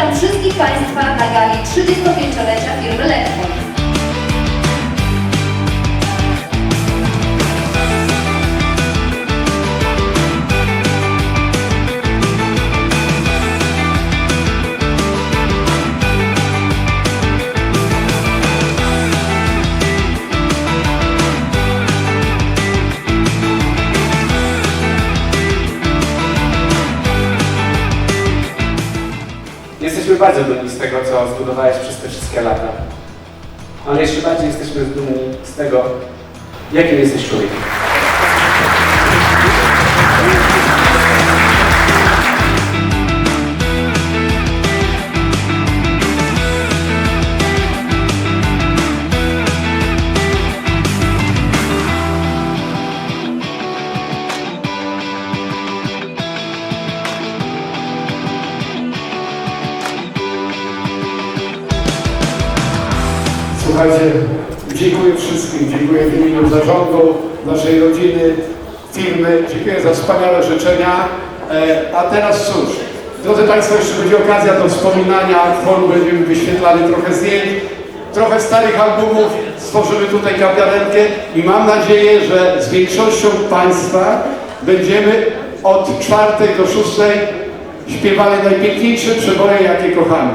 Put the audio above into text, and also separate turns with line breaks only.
Witam wszystkich Państwa na gali 30.
Jesteśmy bardzo dumni z tego, co zbudowałeś przez te wszystkie lata. Ale jeszcze bardziej jesteśmy dumni z tego, jakim jesteś człowiekiem.
Słuchajcie, dziękuję wszystkim, dziękuję w imieniu zarządu, naszej rodziny, firmy, dziękuję za wspaniałe życzenia. E, a teraz cóż, drodzy Państwo, jeszcze będzie okazja do wspominania, forum będziemy wyświetlali trochę zdjęć, trochę starych albumów, stworzymy tutaj kawiarenkę i mam nadzieję, że z większością Państwa będziemy od czwartej do szóstej śpiewali najpiękniejsze przeboje, jakie kochamy.